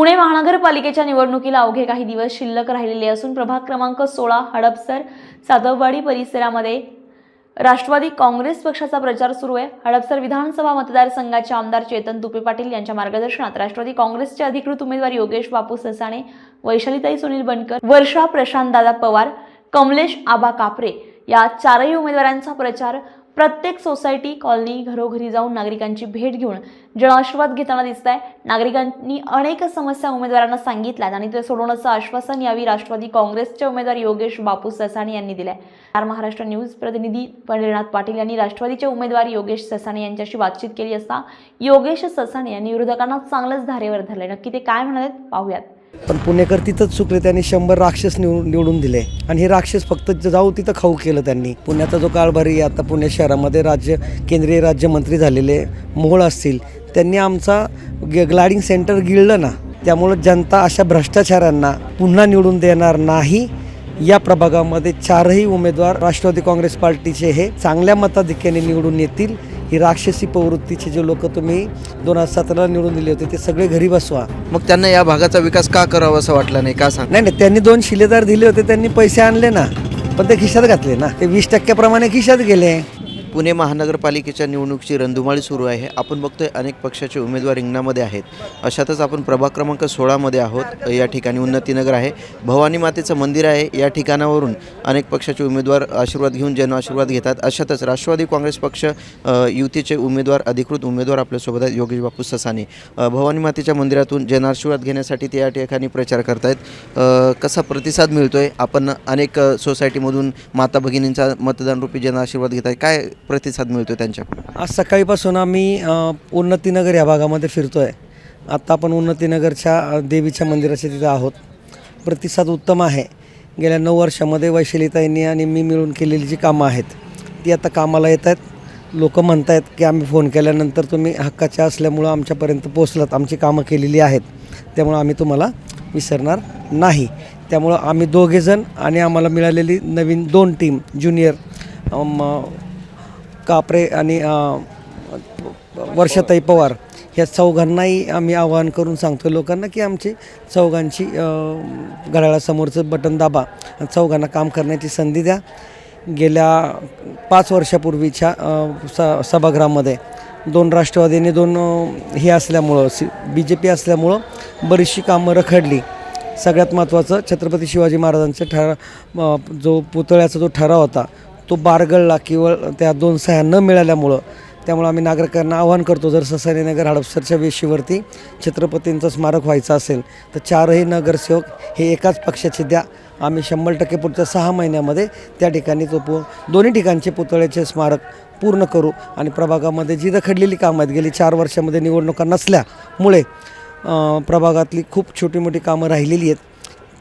पुणे महानगरपालिकेच्या निवडणुकीला अवघे काही दिवस शिल्लक राहिलेले असून प्रभाग क्रमांक सोळा हडपसर सातववाडी परिसरामध्ये राष्ट्रवादी काँग्रेस पक्षाचा प्रचार सुरू आहे. हडपसर विधानसभा मतदारसंघाचे आमदार चेतन तुपे पाटील यांच्या मार्गदर्शनात राष्ट्रवादी काँग्रेसचे अधिकृत उमेदवार योगेश बापू ससाणे वैशालीताई सुनील बनकर वर्षा प्रशांत दादा पवार कमलेश आबा कापरे या चारही उमेदवारांचा प्रचार प्रत्येक सोसायटी कॉलनी घरोघरी जाऊन नागरिकांची भेट घेऊन जनआशीर्वाद घेताना दिसत आहे नागरिकांनी अनेक समस्या उमेदवारांना सांगितल्यात आणि ते सोडवण्याचं आश्वासन यावेळी राष्ट्रवादी काँग्रेसचे उमेदवार योगेश बापू ससाणे यांनी दिलंय. आर महाराष्ट्र न्यूज प्रतिनिधी पंढरीनाथ पाटील यांनी राष्ट्रवादीचे उमेदवार योगेश ससाणे यांच्याशी बातचीत केली असता योगेश ससाणे यांनी विरोधकांना चांगलंच धारेवर धरलंय. नक्की ते काय म्हणालेत पाहूयात. पण पुणेकर तिथंच चुकले त्यांनी शंभर राक्षस निवडून निवडून दिले. आणि हे राक्षस फक्त जाऊ तिथं खाऊ केलं त्यांनी. पुण्याचा जो कारभारी आता पुणे शहरामध्ये राज्य केंद्रीय राज्यमंत्री झालेले मोहोळ असतील त्यांनी आमचा ग्लायडिंग सेंटर गिळलं ना त्यामुळं जनता अशा भ्रष्टाचारांना पुन्हा निवडून देणार नाही. या प्रभागामध्ये चारही उमेदवार राष्ट्रवादी काँग्रेस पार्टीचे हे चांगल्या मताधिक्याने निवडून येतील. ही राक्षसी प्रवृत्तीचे जे लोक तुम्ही दोन हजार सतराला निवडून दिले होते ते सगळे घरी बसवा. मग त्यांना या भागाचा विकास का करावा असं वाटलं नाही? का सांग? नाही नाही त्यांनी दोन शिलेदार दिले होते त्यांनी पैसे आणले ना. पण ते खिशात घातले ना. ते वीस टक्क्याप्रमाणे खिशात गेले. पुणे महानगरपालिकेच्या निवडणुकीची रणधुमाळी सुरू आहे. आपण बघतोय अनेक पक्षाचे उमेदवार रिंगणामध्ये आहेत. अशातच आपण प्रभाग क्रमांक सोळामध्ये आहोत. या ठिकाणी उन्नतीनगर आहे. भवानी मातेचं मंदिर आहे. या ठिकाणावरून अनेक पक्षाचे उमेदवार आशीर्वाद घेऊन जन आशीर्वाद घेतात. अशातच राष्ट्रवादी काँग्रेस पक्ष युतीचे उमेदवार अधिकृत उमेदवार आपल्यासोबत आहेत योगेश बापू ससाने. भवानी मातेच्या मंदिरातून जन आशीर्वाद घेण्यासाठी ते या ठिकाणी प्रचार करतायत. कसा प्रतिसाद मिळतोय? आपण अनेक सोसायटीमधून माता भगिनींचा मतदानरूपी जन आशीर्वाद घेत आहे काय प्रतिसाद मिळतो त्यांच्याकडून? आज सकाळीपासून आम्ही उन्नतीनगर या भागामध्ये फिरतो आहे आत्ता आपण उन्नतीनगरच्या देवीच्या मंदिराच्या तिथं आहोत. प्रतिसाद उत्तम आहे. गेल्या नऊ वर्षामध्ये वैशालीताईंनी आणि मी मिळून केलेली जी कामं आहेत ती आता कामाला येत आहेत. लोक म्हणत आहेत की आम्ही फोन केल्यानंतर तुम्ही हक्काच्या असल्यामुळं आमच्यापर्यंत पोचलात आमची कामं केलेली आहेत. त्यामुळं आम्ही तुम्हाला विसरणार नाही. त्यामुळं आम्ही दोघेजण आणि आम्हाला मिळालेली नवीन दोन टीम ज्युनियर कापरे आणि वर्षाताई पवार या चौघांनाही आम्ही आवाहन करून सांगतो लोकांना की आमची चौघांची घड्याळासमोरचं बटन दाबा आणि चौघांना काम करण्याची संधी द्या. गेल्या पाच वर्षापूर्वीच्या स सभागृहामध्ये दोन राष्ट्रवादीने दोन हे असल्यामुळं सी बी जे पी असल्यामुळं बरीचशी कामं रखडली. सगळ्यात महत्त्वाचं छत्रपती शिवाजी महाराजांचा ठरा जो पुतळ्याचा जो ठराव होता तो बारगळला केवळ त्या दोन सह्या न मिळाल्यामुळं त्यामुळं आम्ही नागरिकांना आवाहन करतो जर ससारीनगर हडपसरच्या वेशीवरती छत्रपतींचं स्मारक व्हायचं असेल तर चारही नगरसेवक हे एकाच पक्षाचे द्या. आम्ही शंभर टक्के पुढच्या सहा महिन्यामध्ये त्या ठिकाणी तो पु दोन्ही ठिकाणचे पुतळ्याचे स्मारक पूर्ण करू. आणि प्रभागामध्ये जी रखडलेली कामं आहेत गेली चार वर्षामध्ये निवडणुका नसल्यामुळे प्रभागातली खूप छोटी मोठी कामं राहिलेली आहेत.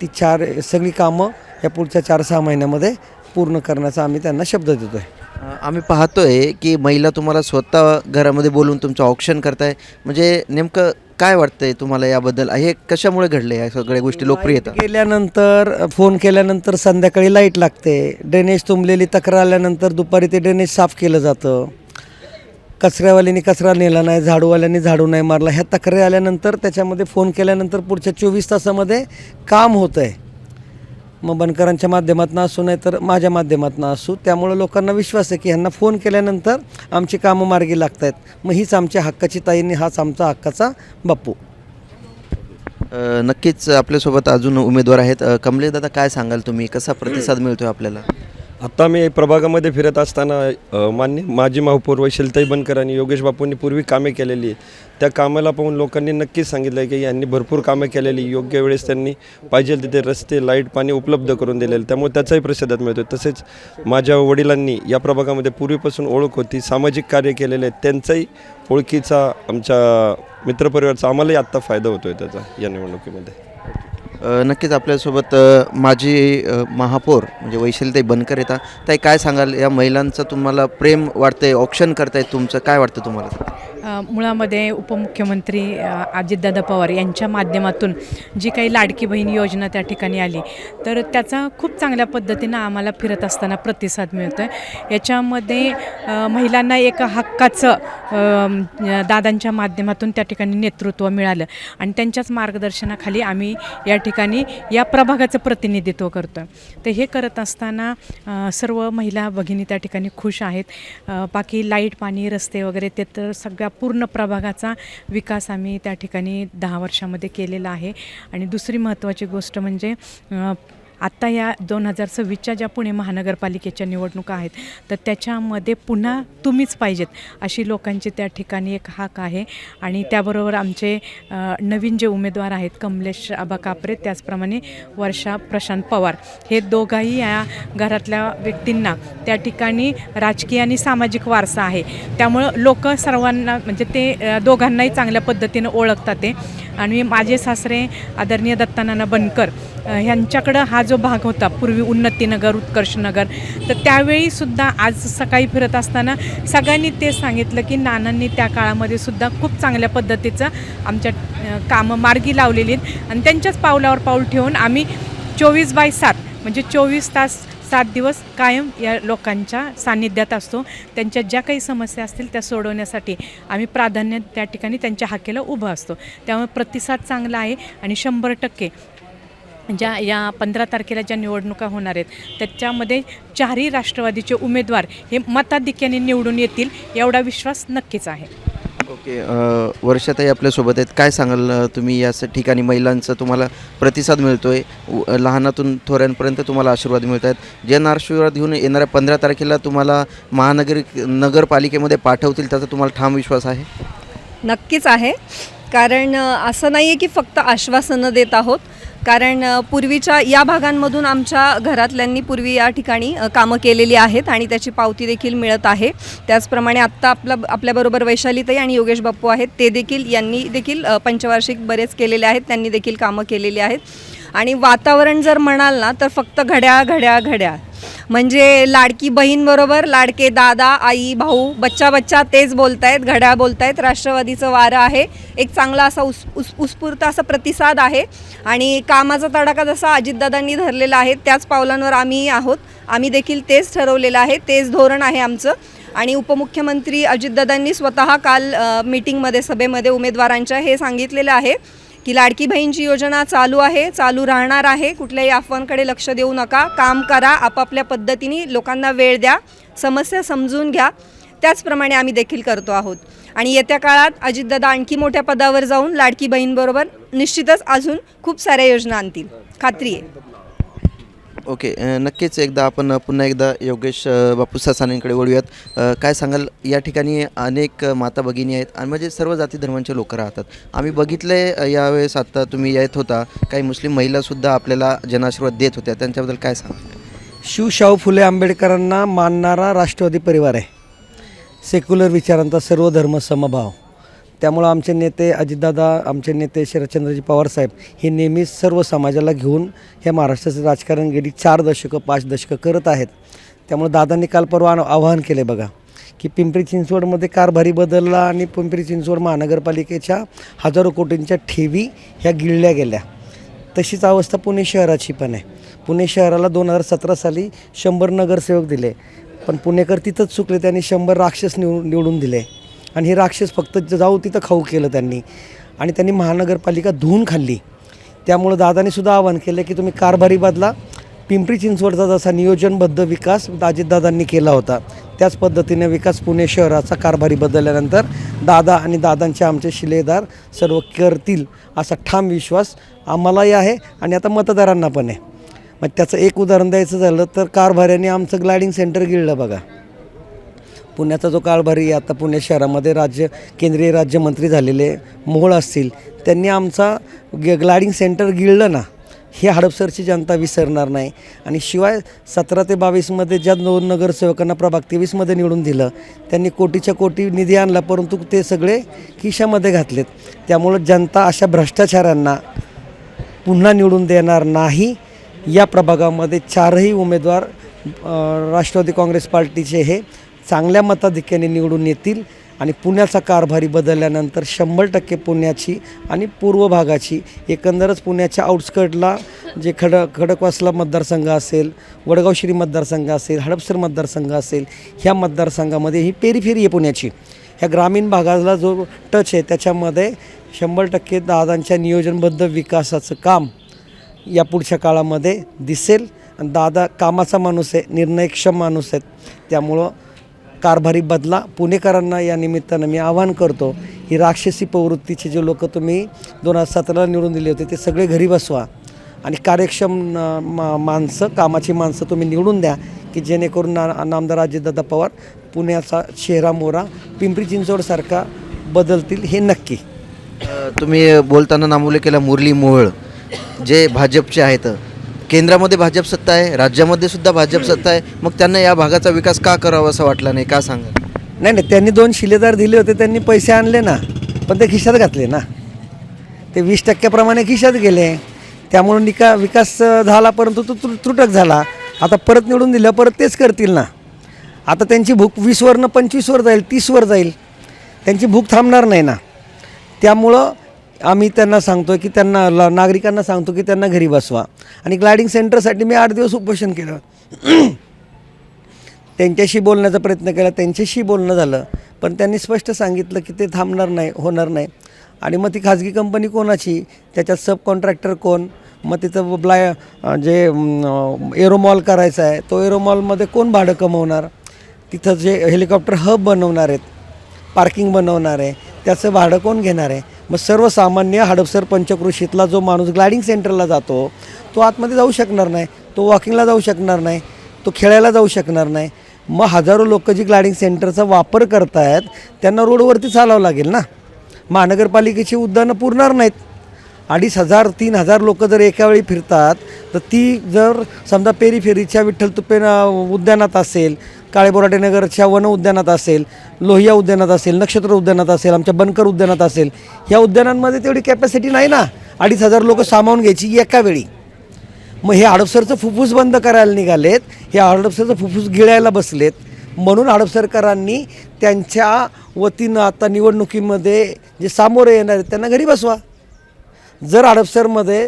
ती चार सगळी कामं या पुढच्या चार सहा महिन्यामध्ये पूर्ण करण्याचा आम्ही त्यांना शब्द देतो आहे आम्ही पाहतोय की महिला तुम्हाला स्वतः घरामध्ये बोलून तुमचं ऑप्शन करताय. म्हणजे नेमकं काय वाटतंय तुम्हाला याबद्दल? हे कशामुळे घडले या सगळ्या गोष्टी लोकप्रियता गेल्यानंतर फोन केल्यानंतर संध्याकाळी लाइट लागते. ड्रेनेज तुंबलेली तक्रार आल्यानंतर दुपारी ते ड्रेनेज साफ केलं जातं. कचऱ्यावाल्यांनी कचरा नेला नाही झाडूवाल्यांनी झाडू नाही मारला. ह्या तक्रारी आल्यानंतर त्याच्यामध्ये फोन केल्यानंतर पुढच्या चोवीस तासामध्ये काम होतं आहे मग बनकरांच्या माध्यमातून असू नाही तर माझ्या माध्यमातून असू त्यामुळं लोकांना विश्वास आहे की ह्यांना फोन केल्यानंतर आमची कामं मार्गी लागत आहेत मग हीच आमच्या हक्काची ताईंनी हाच आमचा हक्काचा बाप्पू. नक्कीच आपल्यासोबत अजून उमेदवार आहेत. कमलेश दादा काय सांगाल तुम्ही? कसा प्रतिसाद मिळतोय आपल्याला? आत्ता मी प्रभागामध्ये फिरत असताना मान्य माजी महापौर वैशलताई बनकर आणि योगेश बापूंनी पूर्वी कामे केलेली. आहे त्या कामाला पाहून लोकांनी नक्कीच सांगितलं की यांनी भरपूर कामे केलेली. योग्य वेळेस त्यांनी पाहिजे तिथे रस्ते लाइट पाणी उपलब्ध करून दिलेले. त्यामुळे त्याचाही प्रतिसाद मिळतो तसेच माझ्या वडिलांनी या प्रभागामध्ये पूर्वीपासून ओळख होती सामाजिक कार्य केलेले आहेत. त्यांचाही ओळखीचा आमच्या मित्रपरिवारचा आम्हालाही आत्ता फायदा होतो आहे त्याचा या निवडणुकीमध्ये. नक्कीच आपल्यासोबत माझी महापौर म्हणजे वैशालीताई बनकर येतात. ताई काय सांगाल? या महिलांचं तुम्हाला प्रेम वाटतंय ऑप्शन करतायत तुमचं. काय वाटतं तुम्हाला? मुळामध्ये उपमुख्यमंत्री अजितदादा पवार यांच्या माध्यमातून जी काही लाडकी बहीण योजना त्या ठिकाणी आली तर त्याचा खूप चांगल्या पद्धतीनं आम्हाला फिरत असताना प्रतिसाद मिळतो आहे याच्यामध्ये महिलांना एक हक्काचं दादांच्या माध्यमातून त्या ठिकाणी नेतृत्व मिळालं आणि त्यांच्याच मार्गदर्शनाखाली आम्ही या ठिकाणी या प्रभागाचं प्रतिनिधित्व करतो तर हे करत असताना सर्व महिला भगिनी त्या ठिकाणी खुश आहेत. बाकी लाइट पाणी रस्ते वगैरे ते तर सगळ्या पूर्ण प्रभागाचा विकास आम्ही त्या ठिकाणी दहा वर्षामध्ये केलेला आहे. आणि दुसरी महत्त्वाची गोष्ट म्हणजे आत्ता या दोन हजार सव्वीसच्या ज्या पुणे महानगरपालिकेच्या निवडणुका आहेत तर त्याच्यामध्ये पुन्हा तुम्हीच पाहिजेत अशी लोकांची त्या ठिकाणी एक हाक आहे. आणि त्याबरोबर आमचे नवीन जे उमेदवार आहेत कमलेश आबा कापरे त्याचप्रमाणे वर्षा प्रशांत पवार हे दोघाही या घरातल्या व्यक्तींना त्या ठिकाणी राजकीय आणि सामाजिक वारसा आहे. त्यामुळं लोक सर्वांना म्हणजे ते दोघांनाही चांगल्या पद्धतीनं ओळखतात ते. आणि माझे सासरे आदरणीय दत्तानाना बनकर ह्यांच्याकडं हा जो भाग होता पूर्वी उन्नतीनगर उत्कर्षनगर तर त्यावेळीसुद्धा आज सकाळी फिरत असताना सगळ्यांनी ते सांगितलं की नानांनी त्या काळामध्ये सुद्धा खूप चांगल्या पद्धतीचं आमच्या कामं मार्गी लावलेली आहेत. आणि त्यांच्याच पावलावर पाऊल ठेवून आम्ही चोवीस बाय सात म्हणजे चोवीस तास सात दिवस कायम या लोकांच्या सान्निध्यात असतो. त्यांच्या ज्या काही समस्या असतील त्या सोडवण्यासाठी आम्ही प्राधान्य त्या ठिकाणी त्यांच्या हाकेला उभं असतो. त्यामुळे प्रतिसाद चांगला आहे आणि शंभर टक्के ज्या या पंधरा तारखेला ज्या निवडणुका होणार आहेत त्याच्यामध्ये चारही राष्ट्रवादीचे उमेदवार हे मताधिक्याने निवडून येतील एवढा विश्वास नक्कीच आहे. ओके वर्षाताई आपल्यासोबत आहेत. काय सांगाल तुम्ही या स- ठिकाणी महिलांचा तुम्हाला प्रतिसाद मिळतोय? उ- लहानातून थोऱ्यांपर्यंत तुम्हाला आशीर्वाद मिळत आहेत जन आशीर्वाद घेऊन येणाऱ्या पंधरा तारखेला तुम्हाला महानगर नगरपालिकेमध्ये पाठवतील त्याचा तुम्हाला ठाम विश्वास आहे? नक्कीच आहे. कारण असं नाही आहे की फक्त आश्वासनं देत आहोत. कारण पूर्वीच्या या भागांमधून आमच्या घरातल्यांनी पूर्वी या ठिकाणी कामं केलेली आहेत आणि त्याची पावती देखील मिळत आहे. त्याचप्रमाणे आत्ता आपला आपल्याबरोबर वैशालीताई आणि योगेश बाप्पू आहेत. ते देखील यांनी देखील पंचवार्षिक बरेच केलेले आहेत. त्यांनी देखील कामं केलेली आहेत. आणि वातावरण जर म्हणाल ना तर फक्त घड्याळ घड्याळ घड्याळ. म्हणजे लाडकी बहीणबरोबर लाडके दादा आई भाऊ बच्चा बच्चा तेच आहेत घड्याळ आहेत राष्ट्रवादीचं वारं आहे. एक चांगला असा उस उस उत्स्फूर्त असा प्रतिसाद आहे. आणि कामाचा तडाखा जसा अजितदादांनी धरलेला आहे त्याच पावलांवर आम्ही आहोत. आम्ही देखील तेच ठरवलेलं आहे तेच धोरण आहे आमचं. आणि उपमुख्यमंत्री अजितदादांनी स्वतः काल मीटिंगमध्ये सभेमध्ये उमेदवारांच्या हे सांगितलेलं आहे. की लाडकी बहीणची योजना चालू आहे चालू राहणार आहे. कुठल्याही अफवांकडे लक्ष देऊ नका. काम करा आपापल्या पद्धतीने लोकांना वेळ द्या समस्या समजून घ्या. त्याचप्रमाणे आम्ही देखील करतो आहोत. आणि येत्या काळात अजितदादा आणखी मोठ्या पदावर जाऊन लाडकी बहीणबरोबर निश्चितच अजून खूप साऱ्या योजना आणतील. खात्री आहे. ओके नक्कीच एकदा आपण पुन्हा एकदा योगेश बापू सासानेंकडे वळूयात. काय सांगाल या ठिकाणी अनेक माता भगिनी आहेत आणि म्हणजे सर्व जाती धर्मांचे लोक राहतात. आम्ही बघितले यावेळेस आत्ता तुम्ही येत होता काही मुस्लिम महिलासुद्धा आपल्याला जनाशीर्वाद देत होत्या. त्यांच्याबद्दल काय सांगाल? शिवशाहू फुले आंबेडकरांना मानणारा राष्ट्रवादी परिवार आहे. सेक्युलर विचारांचा सर्व धर्म समभाव. त्यामुळं आमचे नेते अजितदादा आमचे नेते शरदचंद्रजी पवारसाहेब हे नेहमी सर्व समाजाला घेऊन हे महाराष्ट्राचं राजकारण गेली चार दशकं पाच दशकं करत आहेत. त्यामुळे दादांनी काल परवा आवाहन केले बघा की पिंपरी चिंचवडमध्ये कारभारी बदलला आणि पिंपरी चिंचवड महानगरपालिकेच्या हजारो कोटींच्या ठेवी ह्या गिळल्या गेल्या. तशीच अवस्था पुणे शहराची पण आहे. पुणे शहराला दोन हजार सतरा साली शंभर नगरसेवक दिले पण पुणेकर तिथंच चुकले त्यांनी शंभर राक्षस निवडून निवडून दिले. आणि हे राक्षस फक्त जाऊ तिथं खाऊ केलं त्यांनी. आणि त्यांनी महानगरपालिका धुवून खाल्ली. त्यामुळं दादाने सुद्धा आवाहन केलं की तुम्ही कारभारी बदला. पिंपरी चिंचवडचा जसा नियोजनबद्ध विकास अजितदादांनी केला होता त्याच पद्धतीने विकास पुणे शहराचा कारभारी बदलल्यानंतर दादा आणि दादांचे आमचे शिलेदार सर्व करतील असा ठाम विश्वास आम्हालाही आहे आणि आता मतदारांना पण आहे. मग त्याचं एक उदाहरण द्यायचं झालं तर कारभाऱ्याने आमचं ग्लायडिंग सेंटर गिळलं बघा. पुण्याचा जो कारभारी आहे आता पुणे शहरामध्ये राज्य केंद्रीय राज्यमंत्री झालेले मोहोळ असतील त्यांनी आमचा ग ग्लायडिंग सेंटर गिळलं ना हे हडपसरची जनता विसरणार नाही. आणि शिवाय सतरा ते बावीसमध्ये ज्या दोन नगरसेवकांना प्रभाग तेवीसमध्ये निवडून दिलं त्यांनी कोटीच्या कोटी निधी आणला परंतु ते सगळे खिशामध्ये घातलेत. त्यामुळं जनता अशा भ्रष्टाचारांना पुन्हा निवडून देणार नाही. या प्रभागामध्ये चारही उमेदवार राष्ट्रवादी काँग्रेस पार्टीचे हे चांगल्या मताधिक्याने निवडून येतील आणि पुण्याचा कारभारी बदलल्यानंतर शंभर टक्के पुण्याची आणि पूर्व भागाची एकंदरच पुण्याच्या आउटस्कर्टला जे खड खडकवासला मतदारसंघ असेल वडगाव श्री मतदारसंघ असेल हडपसर मतदारसंघ असेल ह्या मतदारसंघामध्ये ही पेरीफेरी आहे पुण्याची. ह्या ग्रामीण भागाला जो टच आहे त्याच्यामध्ये शंभर टक्के दादांच्या नियोजनबद्ध विकासाचं काम या पुढच्या काळामध्ये दिसेल. आणि दादा कामाचा माणूस आहे निर्णयक्षम माणूस आहेत त्यामुळं कारभारी बदला. पुणेकरांना या निमित्तानं मी आवाहन करतो ही राक्षसी प्रवृत्तीचे जे लोक तुम्ही दोन हजार सतराला निवडून दिले होते ते सगळे घरी बसवा. आणि कार्यक्षम मा माणसं कामाची माणसं तुम्ही निवडून द्या की जेणेकरून ना नामदार अजितदादा पवार पुण्याचा चेहरा मोरा पिंपरी चिंचवडसारखा बदलतील हे नक्की. तुम्ही बोलताना नामोले केला मुरली मोहोळ. जे भाजपचे आहेत केंद्रामध्ये भाजप सत्ता आहे राज्यामध्ये सुद्धा भाजप सत्ता आहे. मग त्यांना या भागाचा विकास का करावा असं वाटला नाही? का सांगा? नाही नाही त्यांनी दोन शिलेदार दिले होते त्यांनी पैसे आणले ना पण ते खिशात घातले ना. ते वीस टक्क्याप्रमाणे खिशात गेले. त्यामुळे निका विकास झाला परंतु तो त्रु त्रुटक झाला. आता परत निवडून दिलं परत तेच करतील ना. आता त्यांची भूक वीसवरनं पंचवीसवर जाईल तीसवर जाईल. त्यांची भूक थांबणार नाही ना. त्यामुळं आम्ही त्यांना सांगतो की त्यांना ला- नागरिकांना सांगतो की त्यांना घरी बसवा. आणि ग्लायडिंग सेंटरसाठी मी आठ दिवस उपोषण केलं. त्यांच्याशी बोलण्याचा प्रयत्न केला त्यांच्याशी बोलणं झालं पण त्यांनी स्पष्ट सांगितलं की ते थांबणार नाही होणार नाही. आणि मग ती खाजगी कंपनी कोणाची? त्याच्यात सब कॉन्ट्रॅक्टर कोण? मग तिथं ब्लाय जे एरोमॉल करायचा आहे तो एरोमॉलमध्ये कोण भाडं कमवणार? तिथं जे हेलिकॉप्टर हब बनवणार आहेत पार्किंग बनवणार आहे त्याचं भाडं कोण घेणार आहे? मग सर्वसामान्य हडपसर पंचकृषीतला जो माणूस ग्लायडिंग सेंटरला जातो तो आतमध्ये जाऊ शकणार नाही तो वॉकिंगला जाऊ शकणार नाही तो खेळायला जाऊ शकणार नाही. मग हजारो लोक जी ग्लायडिंग सेंटरचा वापर करतायत त्यांना रोडवरती चालावं लागेल ना? महानगरपालिकेची उद्यानं पुरणार नाहीत. अडीच हजार तीन हजार लोक जर एका वेळी फिरतात तर ती जर समजा पेरीफेरीच्या विठ्ठल तुपे उद्यानात असेल काळे बोराटे नगरच्या वन उद्यानात असेल लोहिया उद्यानात असेल नक्षत्र उद्यानात असेल आमच्या बनकर उद्यानात असेल ह्या उद्यानांमध्ये तेवढी कॅपॅसिटी नाही ना? अडीच हजार लोक सामावून घ्यायची एका वेळी. मग हे हडपसरचं फुफ्फुस बंद करायला निघालेत हे हडपसरचं फुफ्फुस गिळायला बसलेत. म्हणून हडपसरकरांनी त्यांच्या वतीनं आता निवडणुकीमध्ये जे सामोरे येणार आहेत त्यांना घरी बसवा. जर हडपसरमध्ये